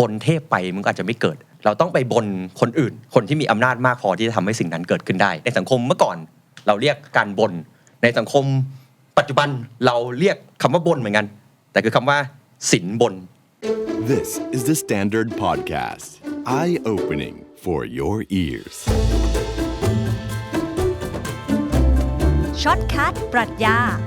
บนเทพไปมันก็อาจจะไม่เกิด เราต้องไปบนคนอื่น คนที่มีอำนาจมากพอที่จะทำให้สิ่งนั้นเกิดขึ้นได้ ในสังคมเมื่อก่อนเราเรียกการบน ในสังคมปัจจุบันเราเรียกคำว่าบนเหมือนกัน แต่คือคำว่าสินบน This is the Standard Podcast. Eye opening for your ears. ช็อตคัทปรัชญาบ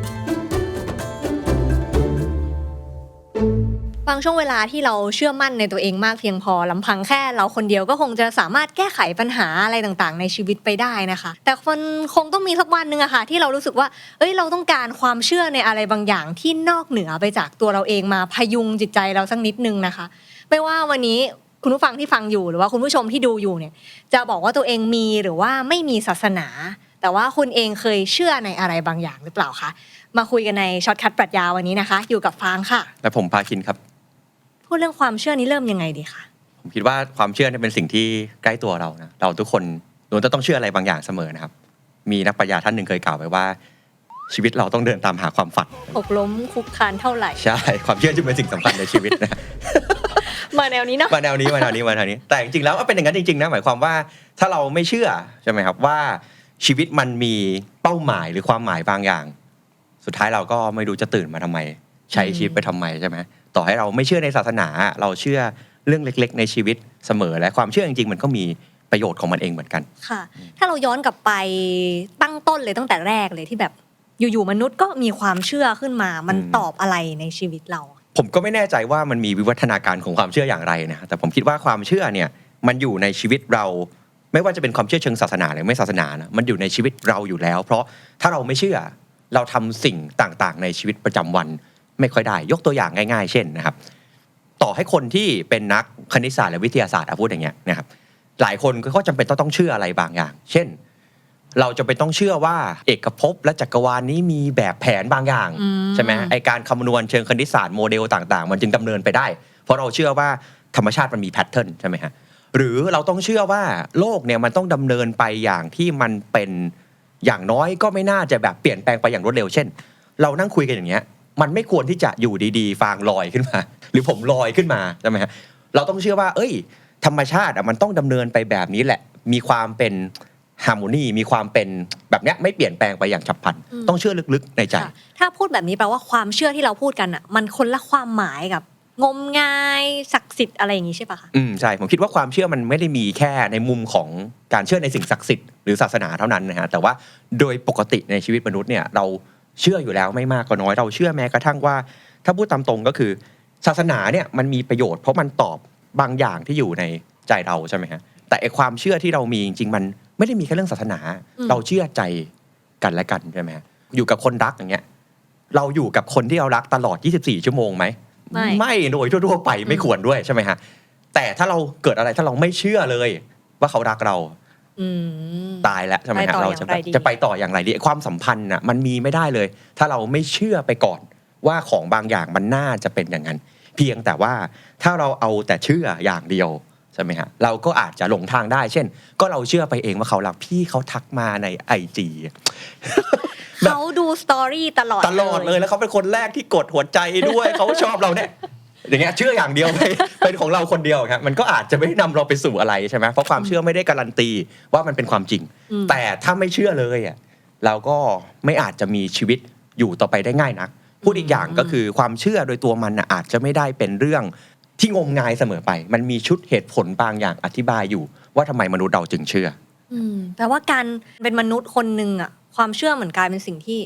างช่วงเวลาที่เราเชื่อมั่นในตัวเองมากเพียงพอลำพังแค่เราคนเดียวก็คงจะสามารถแก้ไขปัญหาอะไรต่างๆ ในชีวิตไปได้นะคะ แต่มันคงต้องมีสักวันหนึ่งอะค่ะที่เรารู้สึกว่า เอ้ยเราต้องการความเชื่อในอะไรบางอย่างที่นอกเหนือไปจากตัวเราเองมาพยุงจิตใจเราสักนิดนึงนะคะ ไม่ว่าวันนี้คุณผู้ฟังที่ฟังอยู่หรือว่าคุณผู้ชมที่ดูอยู่เนี่ย จะบอกว่าตัวเองมีหรือว่าไม่มีศาสนา แต่ว่าคุณเองเคยเชื่อในอะไรบางอย่างหรือเปล่าคะมาคุยกันในช็อตคัทปรัชญาวันนี้นะคะ อยู่กับฟางค่ะ และผมพาคินครับ ดเรื่องความเชื่อนี้เริ่มยังไงดีคะผมคิดว่าความเชื่อเนี่ยเป็นสิ่งที่ใกล้ตัวเรานะเราทุกคนล้วนจะต้องเชื่ออะไรบางอย่างเสมอนะครับ มีนักปรัชญาท่านหนึ่งเคยกล่าวไว้ว่า ชีวิตเราต้องเดินตามหาความฝันอกล้มคุกคานเท่าไหร่ใช่ ความเชื่อจึงเป็นสิ่งสำคัญในชีวิตนะ มาแนวนี้เนาะมาแนวนี้มาแนวนี้มาแนวนี้ แต่จริงๆแล้วเป็นอย่างนั้นจริงๆนะหมายความว่าถ้าเราไม่เชื่อใช่ไหมครับว่าชีวิตมันมีเป้าหมายหรือความหมายบางอย่าง สุดท้ายเราก็ไม่รู้จะตื่นมาทำไม ใช้ชีวิตไปทำไมใช่ไหม ต่อให้เราไม่เชื่อในศาสนา เราเชื่อเรื่องเล็ก ๆ ในชีวิตเสมอและความเชื่อจริงๆมันก็มีประโยชน์ของมันเองเหมือนกันค่ะ ถ้าเราย้อนกลับไปตั้งต้นเลยตั้งแต่แรกเลยที่แบบอยู่ๆมนุษย์ก็มีความเชื่อขึ้นมา มันอืมตอบอะไรในชีวิตเรา ผมก็ไม่แน่ใจว่ามันมีวิวัฒนาการของความเชื่ออย่างไรนะแต่ผมคิดว่าความเชื่อเนี่ยมันอยู่ในชีวิตเราไม่ว่าจะเป็นความเชื่อเชิงศาสนาหรือไม่ศาสนานะมันอยู่ในชีวิตเราอยู่แล้ว เพราะถ้าเราไม่เชื่อ เราทำสิ่งต่างๆ ในชีวิตประจำวัน ไม่ค่อยได้ ยกตัวอย่างง่ายๆ เช่นนะครับ ต่อให้คนที่เป็นนักคณิตศาสตร์และวิทยาศาสตร์อะพูดอย่างเงี้ยนะครับ หลายคนก็จำเป็นต้องต้องเชื่ออะไรบางอย่าง เช่น เราจะเป็นต้องเชื่อว่าเอกภพและจักรวาลนี้มีแบบแผนบางอย่างอืมใช่ไหมไอการคำนวณเชิงคณิตศาสตร์โมเดลต่างๆ มันจึงดำเนินไปได้ เพราะเราเชื่อว่าธรรมชาติมันมีแพทเทิร์นใช่ไหมฮะหรือเราต้องเชื่อว่าโลกเนี่ยมันต้องดำเนินไปอย่างที่มันเป็นอย่างน้อยก็ไม่น่าจะแบบเปลี่ยนแปลงไปอย่างรวดเร็ว เช่น เรานั่งคุยกันอย่างเงี้ย มันไม่ควรที่จะอยู่ดีๆ ฟางลอยขึ้นมา หรือผมลอยขึ้นมาใช่ไหมฮะเราต้องเชื่อว่า เอ้ย ธรรมชาติอะมันต้องดำเนินไปแบบนี้แหละ มีความเป็นฮาร์โมนีมีความเป็นแบบเนี้ยไม่เปลี่ยนแปลงไปอย่างฉับพลันอืมต้องเชื่อลึกๆในใจค่ะถ้าพูดแบบนี้แปลว่าความเชื่อที่เราพูดกันอะ มันคนละความหมายกับ งมงายศักดิ์สิทธิ์อะไรอย่างนี้ใช่ปะคะอืมใช่ ผมคิดว่าความเชื่อมันไม่ได้มีแค่ในมุมของการเชื่อในสิ่งศักดิ์สิทธิ์หรือศาสนาเท่านั้นนะฮะแต่ว่าโดยปกติในชีวิตมนุษย์เนี่ยเรา เชื่ออยู่แล้วไม่มากก็น้อยเราเชื่อแม้กระทั่งว่า ถ้าพูดตามตรงก็คือ ศาสนาเนี่ยมันมีประโยชน์เพราะมันตอบบางอย่างที่อยู่ในใจเราใช่ไหมฮะแต่ไอความเชื่อที่เรามีจริงๆมันไม่ได้มีแค่เรื่องศาสนาอืมเราเชื่อใจกันและกันใช่ไหมฮะอยู่กับคนรักอย่างเงี้ย เราอยู่กับคนที่เรารักตลอด 24 ชั่วโมงไหมไม่ไม่โดยทั่วๆไปไม่ควรด้วยใช่ไหมฮะแต่ถ้าเราเกิดอะไรถ้าเราไม่เชื่อเลย ว่าเขารักเราอืม ตายแล้วใช่ไหมไปฮะต่อเราอย่างจะไรดีจะไปต่ออย่างไรดีไอ้ความสัมพันธ์น่ะมันมีไม่ได้เลย ถ้าเราไม่เชื่อไปก่อนว่าของบางอย่างมันน่าจะเป็นอย่างนั้น เพียงแต่ว่าถ้าเราเอาแต่เชื่ออย่างเดียวใช่ไหมฮะเราก็อาจจะหลงทางได้ เช่น ก็เราเชื่อไปเองว่าเขารักพี่เขาทักมาในไอจีเขาดูสตอรี่ตลอดตลอดเลยแล้วเขาเป็นคนแรกที่กดหัวใจด้วยเขาชอบเราเนี่ย อย่างเงี้ยเชื่ออย่างเดียวไปเป็นของเราคนเดียวครับมันก็อาจจะไม่ได้นำเราไปสู่อะไรใช่ไหมเพราะความเชื่อไม่ได้การันตีว่ามันเป็นความจริงอืมแต่ถ้าไม่เชื่อเลยอะเราก็ไม่อาจจะมีชีวิตอยู่ต่อไปได้ง่ายนักพูดอีกอย่างก็คือความเชื่อโดยตัวมันน่ะอาจจะไม่ได้เป็นเรื่องที่งมงายเสมอไป มันมีชุดเหตุผลบางอย่างอธิบายอยู่ ว่าทำไมมนุษย์เราจึงเชื่ออืมแปลว่าการเป็นมนุษย์คนหนึ่งอะ ความเชื่อเหมือนกลายเป็นสิ่งที่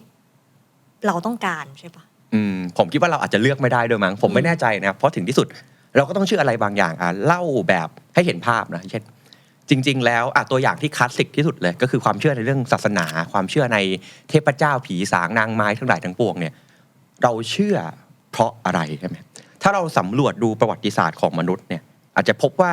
เราต้องการใช่ปะ อืมผมคิดว่าเราอาจจะเลือกไม่ได้ด้วยมั้งผมไม่แน่ใจนะเพราะถึงที่สุดเราก็ต้องเชื่ออะไรบางอย่างอะเล่าแบบให้เห็นภาพนะเช่นจริง ๆ แล้วอะตัวอย่างที่คลาสสิกที่สุดเลย ก็คือความเชื่อในเรื่องศาสนา ความเชื่อในเทพเจ้าผีสางนางไม้ทั้งหลายทั้งปวงเนี่ยเราเชื่อเพราะอะไรใช่ไหมถ้าเราสำรวจดูประวัติศาสตร์ของมนุษย์เนี่ยอาจจะพบว่า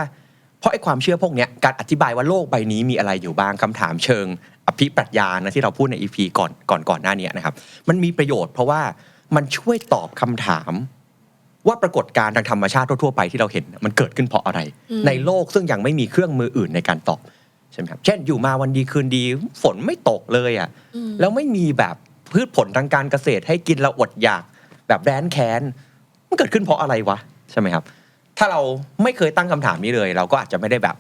เพราะไอ้ความเชื่อพวกเนี้ยการอธิบายว่าโลกใบนี้มีอะไรอยู่บ้างคำถามเชิง อภิปรัชญานะที่เราพูดในอีพีก่อนก่อนก่อนหน้านี้นะครับมันมีประโยชน์เพราะว่า มันช่วยตอบคำถาม ว่าปรากฏการณ์ทางธรรมชาติทั่วๆไปที่เราเห็นน่ะมันเกิดขึ้นเพราะอะไรอืมในโลกซึ่งยังไม่มีเครื่องมืออื่นในการตอบใช่ไหมครับเช่นอยู่มาวันดีคืนดี ฝนไม่ตกเลยอะอืมแล้วไม่มีแบบพืชผลทางการเกษตรให้กินเราอดอยาก แบบแร้นแค้นมันเกิดขึ้นเพราะอะไรวะใช่ไหมครับ ถ้าเราไม่เคยตั้งคำถามนี้เลย เราก็อาจจะไม่ได้แบบ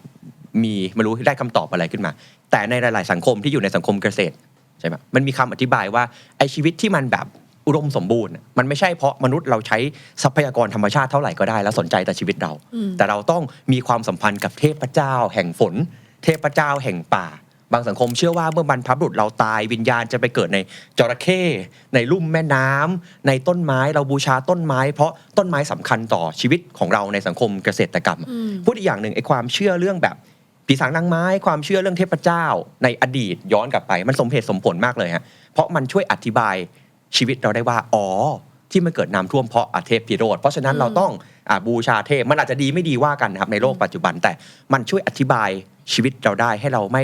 มีไม่รู้ได้คำตอบอะไรขึ้นมา แต่ในหลาย ๆ สังคมที่อยู่ในสังคมเกษตรใช่ไหมมันมีคำอธิบายว่าไอชีวิตที่มันแบบ อุดมสมบูรณ์น่ะมันไม่ใช่เพราะมนุษย์เราใช้ทรัพยากรธรรมชาติเท่าไหร่ก็ได้ แล้วสนใจแต่ชีวิตเราอืมแต่เราต้องมีความสัมพันธ์กับเทพเจ้า แห่งฝน เทพเจ้าแห่งป่า บางสังคมเชื่อว่าเมื่อบรรพบุรุษเราตายวิญญาณจะไปเกิดในจระเข้ในลุ่มแม่น้ำในต้นไม้เราบูชาต้นไม้ เพราะต้นไม้สำคัญต่อชีวิตของเราในสังคมเกษตรกรรมอืมพูดอีกอย่างหนึ่งไอ้ความเชื่อเรื่องแบบผีสางนางไม้ความเชื่อเรื่องเทพเจ้า ในอดีตย้อนกลับไป มันสมเหตุสมผลมากเลยฮะเพราะมันช่วยอธิบาย ชีวิตเราได้ว่า อ๋อ ที่มันเกิดน้ำท่วมเพราะอาเทพพิโรธเพราะฉะนั้นอืมเราต้องอาบูชาเทพมันอาจจะดีไม่ดีว่ากันนะครับในโลกปัจจุบัน แต่มันช่วยอธิบายชีวิตเราได้ให้เราไม่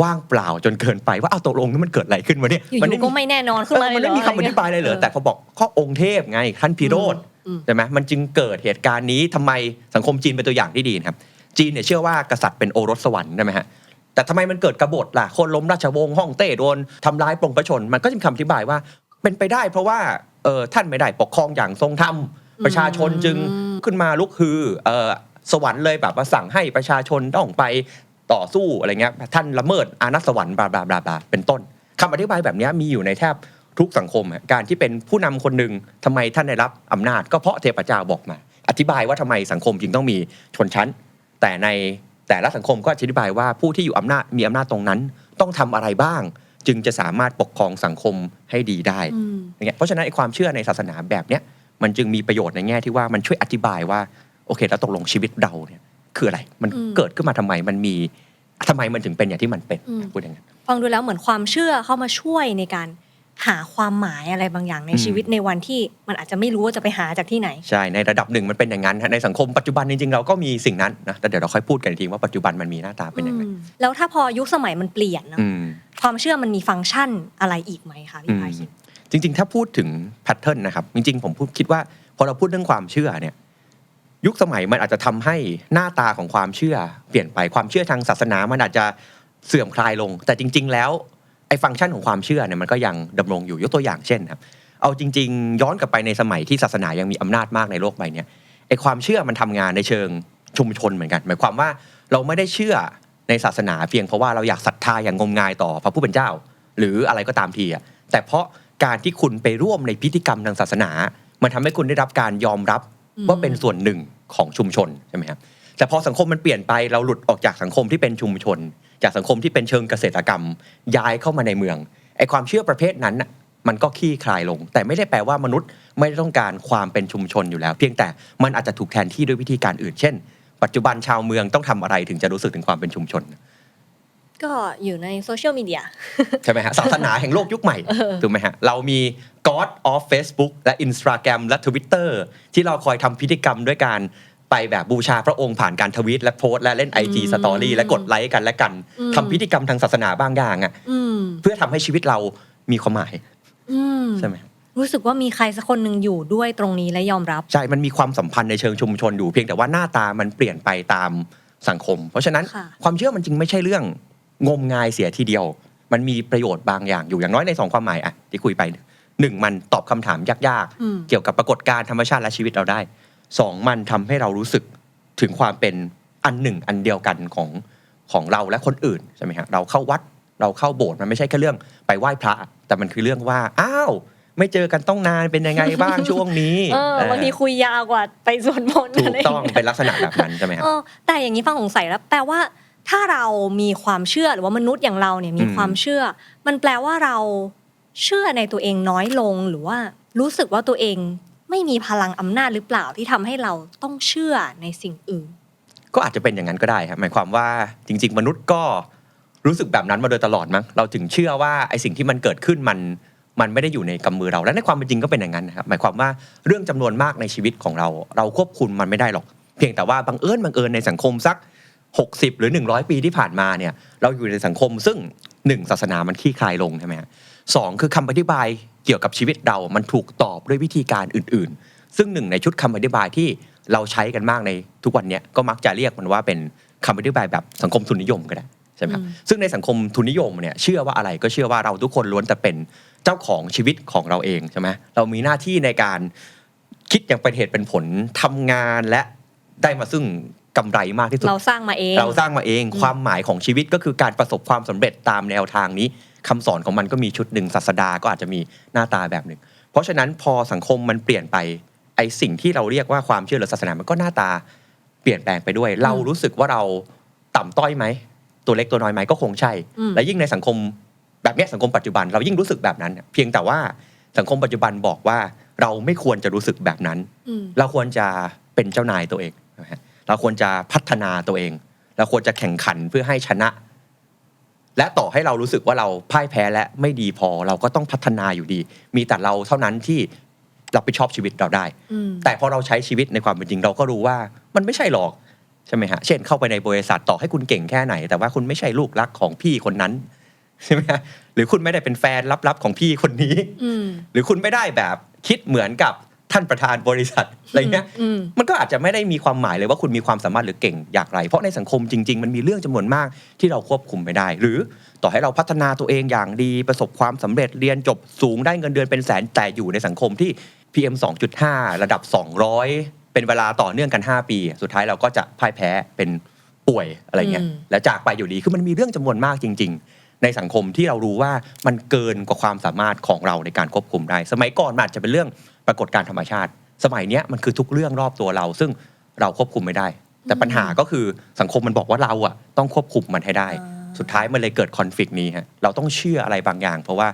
ว่างเปล่าจนเกินไปว่าเอาตกลงนี่มันเกิดอะไรขึ้นวะเนี่ยอยู่มันๆก็ไม่แน่นอนขึ้นมาเออมันเลยไม่มีคำอธิบายอะไรเลยแต่พอบอกข้อองค์เทพไงท่านพิโรธอืมใช่ไหมมันจึงเกิดเหตุการณ์นี้ทำไมสังคมจีนเป็นตัวอย่างที่ดีนะครับ จีนเนี่ยเชื่อว่ากษัตริย์เป็นโอรสสวรรค์ใช่ไหมฮะแต่ทำไมมันเกิดกบฏล่ะคนล้มราชวงศ์ฮ่องเต้โดนทำร้ายปลงประชน มันก็จะมีคำอธิบายว่า เป็นไปได้เพราะว่าเออท่านไม่ได้ปกครองอย่างทรงธรรมประชาชนจึงขึ้นมาลุกฮือเออสวรรค์เลยแบบว่าสั่งให้ประชาชนต้องไปต่อสู้อะไรเงี้ยท่านละเมิดอานัตสวรรค์บลาบลาบลาบลาเป็นต้นคำอธิบายแบบเนี้ยมีอยู่ในแทบทุกสังคมอะการที่เป็นผู้นำคนหนึ่งทำไมท่านได้รับอำนาจ ก็เพราะเทพเจ้าบอกมา อธิบายว่าทำไมสังคมจึงต้องมีชนชั้น แต่ในแต่ละสังคมก็อธิบายว่าผู้ที่อยู่อำนาจมีอำนาจตรงนั้น ต้องทำอะไรบ้าง จึงจะสามารถปกครองสังคมให้ดีได้อืมอย่างเงี้ยเพราะฉะนั้นไอ้ความเชื่อในศาสนาแบบเนี้ยมันจึงมีประโยชน์ในแง่ที่ว่ามันช่วยอธิบายว่าโอเค แล้วตกลงชีวิตเราเนี่ยคืออะไร มันอืมเกิดขึ้นมาทำไมมันมีทำไมมันถึงเป็นอย่างที่มันเป็นอืมพูดอย่างนั้นฟังดูแล้วเหมือนความเชื่อเข้ามาช่วยในการ หาความหมายอะไรบางอย่างในอืมชีวิตในวันที่มันอาจจะไม่รู้ว่าจะไปหาจากที่ไหน ใช่ในระดับหนึ่งมันเป็นอย่างนั้นฮะในสังคมปัจจุบันจริงๆเราก็มีสิ่งนั้นนะแต่เดี๋ยวเราค่อยพูดกันอีกทีว่าปัจจุบันมันมีหน้าตาเป็นยังไงอืมแล้วถ้าพอยุคสมัยมันเปลี่ยนเนอะอืมความเชื่อมันมีฟังก์ชันอะไรอีกไหมคะพี่พาคินจริง ๆ ถ้าพูดถึงแพทเทิร์นนะครับจริง ๆ ผมพูดคิดว่าพอเราพูดเรื่องความเชื่อเนี่ยยุคสมัยมันอาจจะทำให้หน้าตาของความเชื่อ เปลี่ยนไปความเชื่อทางศาสนามันอาจจะเสื่อมคลายลง แต่จริง ๆ แล้ว ไอ้ฟังก์ชันของความเชื่อเนี่ยมันก็ยังดำรงอยู่ยกตัวอย่างเช่นครับเอาจริง ๆ ย้อนกลับไปในสมัยที่ศาสนายังมีอำนาจมากในโลกใบนี้ไอ้ความเชื่อมันทำงานในเชิงชุมชนเหมือนกัน หมายความว่าเราไม่ได้เชื่อในศาสนาเพียงเพราะว่าเราอยากศรัทธาอย่างงมงายต่อพระผู้เป็นเจ้า หรืออะไรก็ตามทีอะแต่เพราะการที่คุณไปร่วมในพิธีกรรมทางศาสนา มันทำให้คุณได้รับการยอมรับว่าเป็นส่วนหนึ่งของชุมชนใช่ไหมครับ แต่พอสังคมมันเปลี่ยนไปเราหลุดออกจากสังคมที่เป็นชุมชน จากสังคมที่เป็นเชิงเกษตรกรรม ย้ายเข้ามาในเมืองไอความเชื่อประเภทนั้นน่ะมันก็ขี้คลายลง แต่ไม่ได้แปลว่ามนุษย์ไม่ได้ต้องการความเป็นชุมชนอยู่แล้ว เพียงแต่มันอาจจะถูกแทนที่ด้วยวิธีการอื่น เช่น ปัจจุบันชาวเมืองต้องทำอะไรถึงจะรู้สึกถึงความเป็นชุมชน ก็อยู่ในโซเชียลมีเดียใช่ไหมฮะศาสนาแห่งโลกยุคใหม่ถูกไหมฮะเรามี God of Facebook และ Instagram และ Twitter ที่เราคอยทำพิธีกรรมด้วยการ ไปแบบบูชาพระองค์ผ่านการทวีตและโพสต์และเล่น IG อืม Story และกดไลค์กันและกันอืมทำพิธีกรรมทางศาสนาบางอย่างอะอืมเพื่อทำให้ชีวิตเรามีความหมายอืมใช่ไหมฮะรู้สึกว่ามีใครสักคนหนึ่งอยู่ด้วยตรงนี้และยอมรับ ใช่ มันมีความสัมพันธ์ในเชิงชุมชนอยู่เพียงแต่ว่าหน้าตามันเปลี่ยนไปตามสังคม เพราะฉะนั้นค่ะความเชื่อมันจริงไม่ใช่เรื่องงมงายเสียทีเดียว มันมีประโยชน์บางอย่างอยู่อย่างน้อยในสองความหมายอะที่คุยไปหนึ่งมันตอบคำถามยากอืมๆเกี่ยวกับปรากฏการณ์ธรรมชาติและชีวิตเราได้ สองมันทำให้เรารู้สึกถึงความเป็นอันหนึ่งอันเดียวกันของของเราและคนอื่นใช่ไหมฮะเราเข้าวัดเราเข้าโบสถ์มันไม่ใช่แค่เรื่องไปไหว้พระ แต่มันคือเรื่องว่าอ้าวไม่เจอกันต้องนานเป็นยังไงบ้างช่วงนี้เออบางทีคุยยาวกว่าไปสวดมนต์ถูอะกไรต้องเป็นลักษณะแบบนั้นใช่ไหมฮะเออแต่อย่างนี้ฟังสงสัยแล้วแปลว่า ถ้าเรามีความเชื่อหรือว่ามนุษย์อย่างเราเนี่ยมีอืมความเชื่อ มันแปลว่าเราเชื่อในตัวเองน้อยลงหรือว่ารู้สึกว่าตัวเอง ไม่มีพลังอำนาจหรือเปล่าที่ทำให้เราต้องเชื่อในสิ่งอื่น ก็อาจจะเป็นอย่างนั้นก็ได้ครับหมายความว่าจริง ๆ มนุษย์ก็รู้สึกแบบนั้นมาโดยตลอดมั้งเราถึงเชื่อว่าไอ้สิ่งที่มันเกิดขึ้นมันมันไม่ได้อยู่ในกำมือเราและในความเป็นจริงก็เป็นอย่างนั้นนะครับหมายความว่าเรื่องจำนวนมากในชีวิตของเรา เราควบคุมมันไม่ได้หรอก เพียงแต่ว่าบังเอิญบังเอิญในสังคมสัก 60 หรือ 100 ปีที่ผ่านมาเนี่ยเราอยู่ในสังคมซึ่งหนึ่งศาสนามันขี้คลายลงใช่ไหม ฮะสองคือคำอธิบายเกี่ยวกับชีวิตเรา มันถูกตอบด้วยวิธีการอื่นๆ ซึ่งหนึ่งในชุดคำอธิบายที่เราใช้กันมากในทุกวันเนี้ยก็มักจะเรียกมันว่าเป็นคำอธิบายแบบสังคมทุนนิยมก็ได้ใช่ไหมครับอืมซึ่งในสังคมทุนนิยมเนี่ยเชื่อว่าอะไรก็เชื่อว่าเราทุกคนล้วนแต่เป็นเจ้าของชีวิตของเราเองใช่ไหมเรามีหน้าที่ในการคิดอย่างเป็นเหตุเป็นผลทำงานและได้มาซึ่งกำไรมากที่สุดเราสร้างมาเอง เราสร้างมาเองอืมความหมายของชีวิตก็คือการประสบความสำเร็จตามแนวทางนี้ คำสอนของมันก็มีชุดหนึ่งศาสดาก็อาจจะมีหน้าตาแบบหนึ่ง เพราะฉะนั้นพอสังคมมันเปลี่ยนไปไอสิ่งที่เราเรียกว่าความเชื่อหรือศาสนามันก็หน้าตาเปลี่ยนแปลงไปด้วย เรารู้สึกว่าเราต่ำต้อยไหมตัวเล็กตัวน้อยไหมก็คงใช่อืมและยิ่งในสังคมแบบเนี้ยสังคมปัจจุบันเรายิ่งรู้สึกแบบนั้น เพียงแต่ว่าสังคมปัจจุบันบอกว่าเราไม่ควรจะรู้สึกแบบนั้นอืมเราควรจะเป็นเจ้านายตัวเองนะฮะเราควรจะพัฒนาตัวเอง เราควรจะแข่งขันเพื่อให้ชนะ และต่อให้เรารู้สึกว่าเราพ่ายแพ้และไม่ดีพอเราก็ต้องพัฒนาอยู่ดี มีแต่เราเท่านั้นที่รับผิดชอบชีวิตเราได้อืมแต่พอเราใช้ชีวิตในความเป็นจริงเราก็รู้ว่ามันไม่ใช่หรอกใช่ไหมฮะ เช่นเข้าไปในบริษัทต่อให้คุณเก่งแค่ไหน แต่ว่าคุณไม่ใช่ลูกรักของพี่คนนั้นใช่ไหมฮะหรือคุณไม่ได้เป็นแฟนลับๆของพี่คนนี้อืมหรือคุณไม่ได้แบบคิดเหมือนกับ ท่านประธานบริษัทอะไรเงี้ยอืมมันก็อาจจะไม่ได้มีความหมายเลยว่าคุณมีความสามารถหรือเก่งอย่างไร เพราะในสังคมจริง ๆ มันมีเรื่องจำนวนมากที่เราควบคุมไม่ได้ หรือต่อให้เราพัฒนาตัวเองอย่างดีประสบความสำเร็จเรียนจบสูงได้เงินเดือนเป็นแสนแต่อยู่ในสังคมที่ PM 2.5 ระดับ 200 เป็นเวลาต่อเนื่องกัน 5 ปี สุดท้ายเราก็จะพ่ายแพ้เป็นป่วยอะไรเงี้ยอืมแล้วจากไปอยู่ดีคือมันมีเรื่องจำนวนมากจริง ๆในสังคมที่เรารู้ว่ามันเกินกว่าความสามารถของเราในการควบคุมได้ สมัยก่อนมันอาจจะเป็นเรื่อง ปรากฏการณ์ธรรมชาติ สมัยเนี้ยมันคือทุกเรื่องรอบตัวเรา ซึ่งเราควบคุมไม่ได้ แต่ปัญหาก็คือสังคมมันบอกว่าเราอะต้องควบคุมมันให้ได้อ่าสุดท้ายมันเลยเกิดคอนฟ lict นี้ฮะเราต้องเชื่ออะไรบางอย่าง เพราะว่า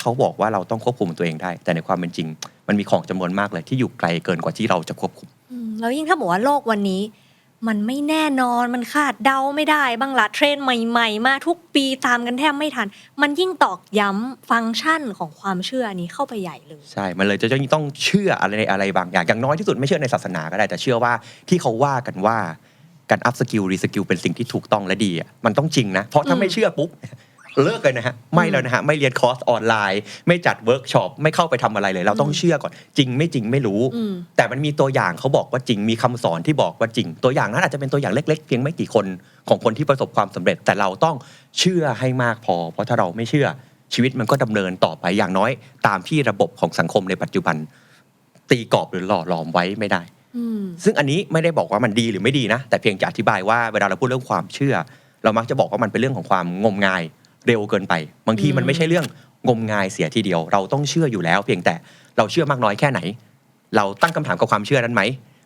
เขาบอกว่าเราต้องควบคุมตัวเองได้ แต่ในความเป็นจริง มันมีของจำนวนมากเลยที่อยู่ไกลเกินกว่าที่เราจะควบคุมอืมแล้วยิ่งถ้าบอกว่าโลกวันนี้ มันไม่แน่นอนมันคาดเดาไม่ได้บ้างละเทรนใหม่ๆ มาทุกปีตามกันแทบไม่ทัน มันยิ่งตอกย้ำฟังก์ชันของความเชื่อนี้เข้าไปใหญ่เลย ใช่ มันเลยจะต้องเชื่ออะไรในอะไรบางอย่าง อย่างน้อยที่สุดไม่เชื่อในศาสนาก็ได้ แต่เชื่อว่าที่เขาว่ากันว่าการอัพสกิลรีสกิลเป็นสิ่งที่ถูกต้องและดีมันต้องจริงนะ เพราะถ้าไม่เชื่อปุ๊บ เลิกเลยนะฮะไม่แล้วนะฮะไม่เรียนคอร์สออนไลน์ ไม่จัดเวิร์กช็อปไม่เข้าไปทำอะไรเลย เราต้องเชื่อก่อนจริงไม่จริงไม่รู้อืมแต่มันมีตัวอย่างเขาบอกว่าจริงมีคำสอนที่บอกว่าจริง ตัวอย่างนั้นอาจจะเป็นตัวอย่างเล็กๆ เพียงไม่กี่คนของคนที่ประสบความสำเร็จ แต่เราต้องเชื่อให้มากพอ เพราะถ้าเราไม่เชื่อชีวิตมันก็ดำเนินต่อไปอย่างน้อย ตามที่ระบบของสังคมในปัจจุบัน ตีกรอบหรือหล่อหลอมไว้ไม่ได้อืมซึ่งอันนี้ไม่ได้บอกว่ามันดีหรือไม่ดีนะ แต่เพียงจะอธิบายว่าเวลาเราพูดเรื่องความเชื่อ เรามักจะบอกว่ามันเป็นเรื่องของความงมงาย เร็วเกินไป บางทีมันไม่ใช่เรื่องงมงายเสียทีเดียว เราต้องเชื่ออยู่แล้ว เพียงแต่เราเชื่อมากน้อยแค่ไหน เราตั้งคำถามกับความเชื่อนั้นไหม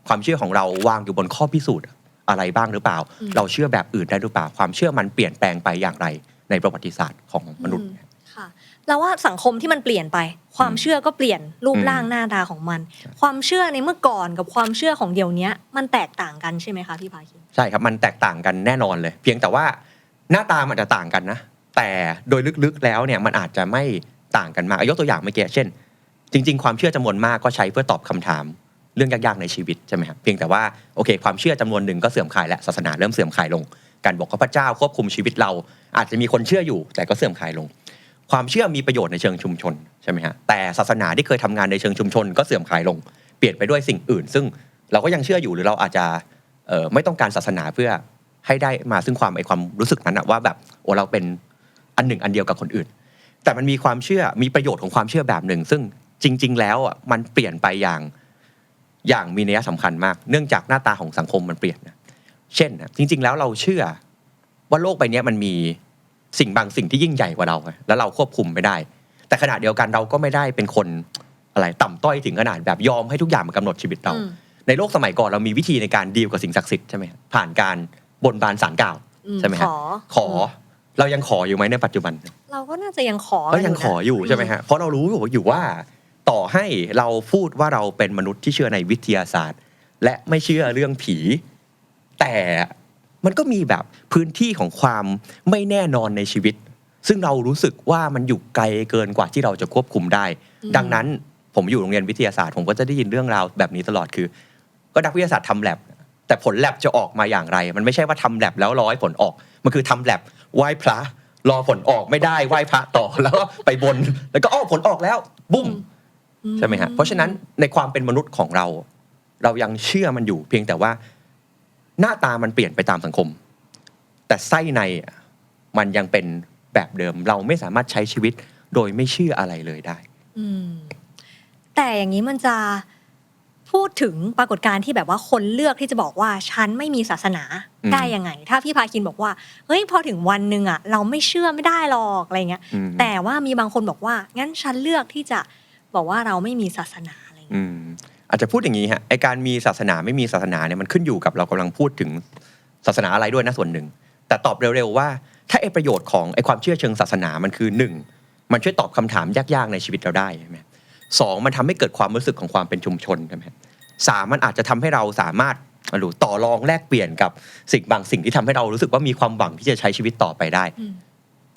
ความเชื่อของเราวางอยู่บนข้อพิสูจน์อะไรบ้างหรือเปล่าอืมเราเชื่อแบบอื่นได้หรือเปล่า ความเชื่อมันเปลี่ยนแปลงไปอย่างไร ในประวัติศาสตร์ของมนุษย์ค่ะเราว่าสังคมที่มันเปลี่ยนไป ความเชื่อก็เปลี่ยนรูปอืมร่างหน้าตาของมัน ความเชื่อในเมื่อก่อนกับความเชื่อของเดี๋ยวนี้มันแตกต่างกันใช่ไหมคะพี่พาคินใช่ครับมันแตกต่างกันแน่นอนเลย เพียงแต่ว่าหน้าตามันอาจจะต่างกันนะ แต่โดยลึกๆแล้วเนี่ยมันอาจจะไม่ต่างกันมากยกตัวอย่างเมื่อกี้เช่น จริง ๆ ความเชื่อจำนวนมากก็ใช้เพื่อตอบคำถามเรื่องยากๆในชีวิตใช่ไหมครับเพียงแต่ว่าโอเค ความเชื่อจำนวนหนึ่งก็เสื่อมคลายและศาสนาเริ่มเสื่อมคลายลง การบอกว่าพระเจ้าควบคุมชีวิตเรา อาจจะมีคนเชื่ออยู่ แต่ก็เสื่อมคลายลง ความเชื่อมีประโยชน์ในเชิงชุมชนใช่ไหมฮะแต่ศาสนาที่เคยทำงานในเชิงชุมชน ก็เสื่อมคลายลง เปลี่ยนไปด้วยสิ่งอื่น ซึ่งเราก็ยังเชื่ออยู่หรือเราอาจจะไม่ต้องการศาสนาเพื่อให้ได้มาซึ่งความไอความรู้สึกนั้นอะว่าแบบโอ้เราเป็น อันหนึ่งอันเดียวกับคนอื่น แต่มันมีความเชื่อมีประโยชน์ของความเชื่อแบบหนึ่ง ซึ่งจริง ๆ แล้วอะมันเปลี่ยนไปอย่างอย่างมีนัยสำคัญมาก เนื่องจากหน้าตาของสังคมมันเปลี่ยนนะเช่นนะจริง ๆ แล้วเราเชื่อว่าโลกใบเนี้ยมันมีสิ่งบางสิ่งที่ยิ่งใหญ่กว่าเราอะแล้วเราควบคุมไม่ได้ แต่ขณะเดียวกันเราก็ไม่ได้เป็นคนอะไรต่ำต้อยถึงขนาดแบบยอมให้ทุกอย่างมากำหนดชีวิตเราอืมในโลกสมัยก่อนเรามีวิธีในการดีลกับสิ่งศักดิ์สิทธิ์ใช่ไหมผ่านการบนบานสารกล่าวอืมใช่ไหมขฮะอขอ เรายังขออยู่ไหมในปัจจุบัน เราก็น่าจะยังขอก็ยังขออยู่นะใช่ไหมฮะเพราะเรารู้อยู่ว่าต่อให้เราพูดว่าเราเป็นมนุษย์ที่เชื่อในวิทยาศาสตร์ และไม่เชื่อเรื่องผี แต่มันก็มีแบบพื้นที่ของความไม่แน่นอนในชีวิต ซึ่งเรารู้สึกว่ามันอยู่ไกลเกินกว่าที่เราจะควบคุมได้อืมดังนั้นผมอยู่โรงเรียนวิทยาศาสตร์ ผมก็จะได้ยินเรื่องราวแบบนี้ตลอดคือ ก็นักวิทยาศาสตร์ทำแลบแต่ผลแลบจะออกมาอย่างไร มันไม่ใช่ว่าทำแลบแล้วรอให้ผลออก มันคือทำแลบ ไหว้พระรอผลออกไม่ได้ไหว้พระต่อแล้วก็ไปบน แล้วก็อ้อผลออกแล้ว บุ้มอืใช่ไหมฮะเพราะฉะนั้นในความเป็นมนุษย์ของเรา เรายังเชื่อมันอยู่ เพียงแต่ว่าหน้าตามันเปลี่ยนไปตามสังคม แต่ไส้ในอะมันยังเป็นแบบเดิม เราไม่สามารถใช้ชีวิตโดยไม่เชื่ออะไรเลยได้อืมแต่อย่างนี้มันจะ พูดถึงปรากฏการณ์ที่แบบว่าคนเลือกที่จะบอกว่าฉันไม่มีศาสนาอืมได้ยังไง ถ้าพี่พาคินบอกว่าเฮ้ยพอถึงวันหนึ่งอะเราไม่เชื่อไม่ได้หรอกอะไรเงี้ยอืมแต่ว่ามีบางคนบอกว่า งั้นฉันเลือกที่จะบอกว่าเราไม่มีศาสนาอะไรเงี้ยอืมอาจจะพูดอย่างนี้ฮะไอการมีศาสนาไม่มีศาสนาเนี่ยมันขึ้นอยู่กับเรากำลังพูดถึงศาสนาอะไรด้วยนะส่วนหนึ่ง แต่ตอบเร็วๆว่า ถ้าไอประโยชน์ของไอความเชื่อเชิงศาสนามันคือหนึ่งมันช่วยตอบคำถามยากๆในชีวิตเราได้ใช่ไหม สองมันทำให้เกิดความรู้สึกของความเป็นชุมชนใช่ไหมสามมันอาจจะทำให้เราสามารถหรือต่อรองแลกเปลี่ยนกับสิ่งบางสิ่งที่ทำให้เรารู้สึกว่ามีความหวังที่จะใช้ชีวิตต่อไปได้อืม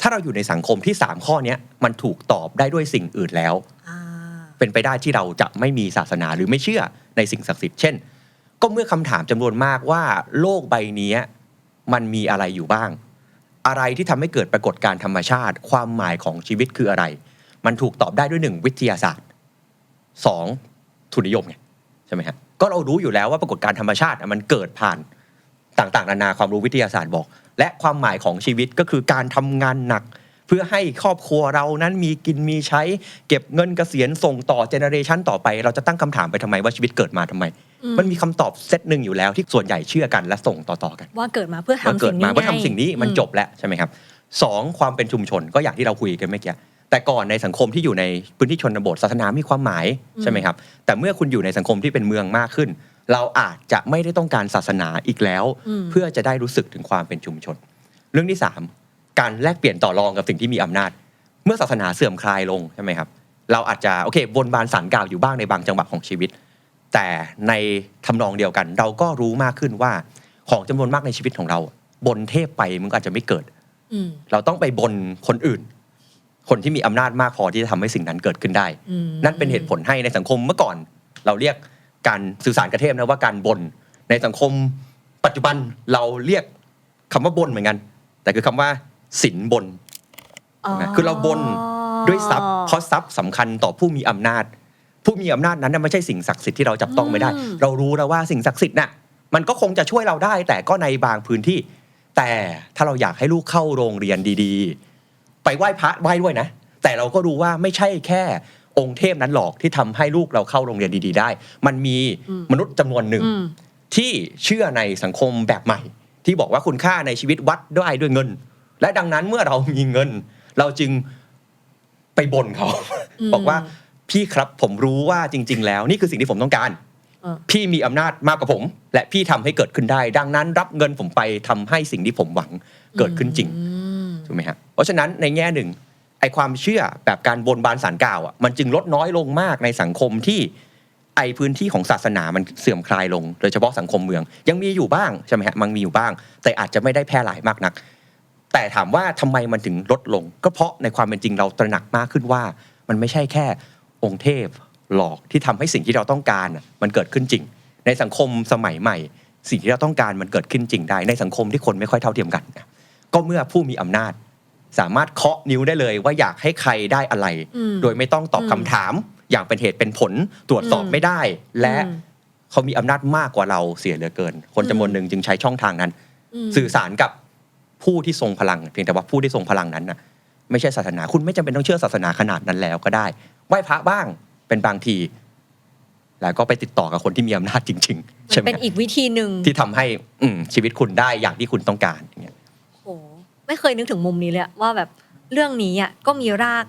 ถ้าเราอยู่ในสังคมที่สามข้อเนี้ยมันถูกตอบได้ด้วยสิ่งอื่นแล้วอ่าเป็นไปได้ที่เราจะไม่มีศาสนาหรือไม่เชื่อในสิ่งศักดิ์สิทธิ์เช่น ก็เมื่อคำถามจำนวนมากว่าโลกใบนี้มันมีอะไรอยู่บ้าง อะไรที่ทำให้เกิดปรากฏการณ์ธรรมชาติ ความหมายของชีวิตคืออะไร มันถูกตอบได้ด้วยหนึ่งวิทยาศาสตร์ สองทุนนิยมไงใช่ไหมฮะก็เรารู้อยู่แล้วว่าปรากฏการณ์ธรรมชาติอะมันเกิดผ่านต่างๆ นานาความรู้วิทยาศาสตร์บอก และความหมายของชีวิตก็คือการทำงานหนัก เพื่อให้ครอบครัวเรานั้นมีกินมีใช้ เก็บเงินเกษียณส่งต่อเจเนอเรชันต่อไป เราจะตั้งคำถามไปทำไมว่าชีวิตเกิดมาทำไมอืมมันมีคำตอบเซตหนึ่งอยู่แล้วที่ส่วนใหญ่เชื่อกันและส่งต่อๆกัน ว่าเกิดมาเพื่อว่าทำเกิสิ่ดงนี้มาเพื่อทำไงสิ่งนี้มันอืจบแล้วใช่ไหมครับสองความเป็นชุมชนก็อย่างที่เราคุยกันเมื่อกี้ แต่ก่อนในสังคมที่อยู่ในพื้นที่ชนบทศาสนามีความหมายใช่ไหมครับ แต่เมื่อคุณอยู่ในสังคมที่เป็นเมืองมากขึ้น เราอาจจะไม่ได้ต้องการศาสนาอีกแล้วมเพื่อจะได้รู้สึกถึงความเป็นชุมชน เรื่องที่สามการแลกเปลี่ยนต่อรองกับสิ่งที่มีอำนาจ เมื่อศาสนาเสื่อมคลายลงใช่ไหมครับ เราอาจจะโอเคบนบานสารกล่าวอยู่บ้างในบางจังหวะของชีวิต แต่ในทำนองเดียวกัน เราก็รู้มากขึ้นว่าของจำนวนมากในชีวิตของเรา บนเทพไปมันก็อาจจะไม่เกิดอืมเราต้องไปบนคนอื่น คนที่มีอำนาจมากพอที่จะทำให้สิ่งนั้นเกิดขึ้นได้อืมนั่นเป็นเหตุผลให้ในสังคมเมื่อก่อน เราเรียกการสื่อสารกับเทพนะว่าการบนในสังคมปัจจุบันเราเรียกคำว่าบนเหมือนกัน แต่คือคำว่าสินบนคือเราบนด้วยทรัพย์เพราะทรัพย์สำคัญต่อผู้มีอำนาจ ผู้มีอำนาจนั้นน่ะไม่ใช่สิ่งศักดิ์สิทธิ์ที่เราจับต้องไม่ได้อืมเรารู้แล้วว่าสิ่งศักดิ์สิทธิ์น่ะมันก็คงจะช่วยเราได้ แต่ก็ในบางพื้นที่ แต่ถ้าเราอยากให้ลูกเข้าโรงเรียนดีๆ ไปไหว้พระไหว้ด้วยนะ แต่เราก็รู้ว่าไม่ใช่แค่องค์เทพนั้นหรอกที่ทำให้ลูกเราเข้าโรงเรียนดี ๆ ได้ มันมีมนุษย์จำนวนหนึ่งอืมที่เชื่อในสังคมแบบใหม่ ที่บอกว่าคุณค่าในชีวิตวัดด้วยด้วยเงิน และดังนั้นเมื่อเรามีเงิน เราจึงไปบ่นเขาอืมบอกว่าพี่ครับผมรู้ว่าจริง ๆ แล้ว นี่คือสิ่งที่ผมต้องการเออพี่มีอำนาจมากกว่าผม และพี่ทำให้เกิดขึ้นได้ ดังนั้นรับเงินผมไปทำให้สิ่งที่ผมหวังเกิดขึ้นจริงอืม ถูกไหมฮะเพราะฉะนั้นในแง่หนึ่งไอความเชื่อแบบการบนบานสารกล่าวอะมันจึงลดน้อยลงมากในสังคมที่ไอพื้นที่ของศาสนามันเสื่อมคลายลง โดยเฉพาะสังคมเมือง ยังมีอยู่บ้างใช่ไหมฮะมันมีอยู่บ้าง แต่อาจจะไม่ได้แพร่หลายมากนัก แต่ถามว่าทำไมมันถึงลดลง ก็เพราะในความเป็นจริงเราตระหนักมากขึ้นว่า มันไม่ใช่แค่องค์เทพหลอกที่ทำให้สิ่งที่เราต้องการน่ะมันเกิดขึ้นจริง ในสังคมสมัยใหม่ สิ่งที่เราต้องการมันเกิดขึ้นจริงได้ ในสังคมที่คนไม่ค่อยเท่าเทียมกันนะ ก็เมื่อผู้มีอำนาจ สามารถเคาะนิ้วได้เลย ว่าอยากให้ใครได้อะไรอืมโดยไม่ต้องตอบคำถาม อย่างเป็นเหตุเป็นผลตรวจสอบอืมไม่ได้ และอืมเขามีอำนาจมากกว่าเราเสียเหลือเกิน คนจำนวนหนึ่งจึงใช้ช่องทางนั้นมสื่อสารกับผู้ที่ทรงพลัง เพียงแต่ว่าผู้ที่ทรงพลังนั้นน่ะไม่ใช่ศาสนาคุณไม่จำเป็นต้องเชื่อศาสนาขนาดนั้นแล้วก็ได้ไหว้พระบ้างเป็นบางที แล้วก็ไปติดต่อกับคนที่มีอำนาจจริงๆมัใช่นไหมเป็นอีกวิธีหนึ่งที่ทำให้อืมชีวิตคุณได้อย่างที่คุณต้องการอย่างเงี้ยโอ้ ไม่เคยนึกถึงมุมนี้เลยอะว่าแบบเรื่องนี้อะก็มีราก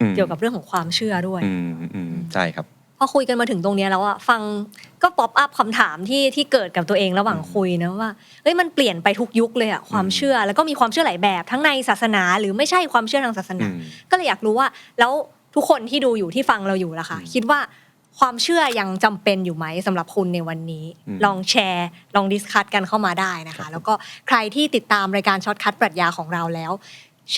อืมเกี่ยวกับเรื่องของความเชื่อด้วยอืมอืมใช่ครับพอคุยกันมาถึงตรงเนี้ยแล้วอะฟังก็ป๊อปอัพคำถามที่ที่เกิดกับตัวเองระหว่างอืมคุยนะว่าเอ้ยมันเปลี่ยนไปทุกยุคเลยอะความอืมเชื่อแล้วก็มีความเชื่อหลายแบบทั้งในศาสนา หรือไม่ใช่ความเชื่อทางศาสนาอืมก็เลยอยากรู้ว่า แล้วทุกคนที่ดูอยู่ที่ฟังเราอยู่ล่ะค่ะอืมคิดว่า ความเชื่อยังจำเป็นอยู่ไหมสำหรับคุณในวันนี้อืมลองแชร์ ลองดิสคัตกันเข้ามาได้นะครัคะบแล้วก็ใครที่ติดตามรายการช็อตคัทปรัชญาของเราแล้ว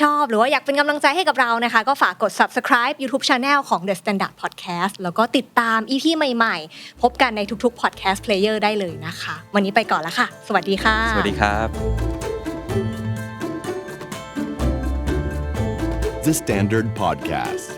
ชอบหรือว่าอยากเป็นกำลังใจให้กับเรานะคะ ก็ฝากกด subscribe YouTube Channel ของ The Standard Podcast แล้วก็ติดตาม EP ใหม่ ๆ พบกันในทุกๆ podcast player ได้เลยนะคะ วันนี้ไปก่อนแล้วค่ะ สวัสดีค่ะ สวัสดีครับ The Standard Podcast,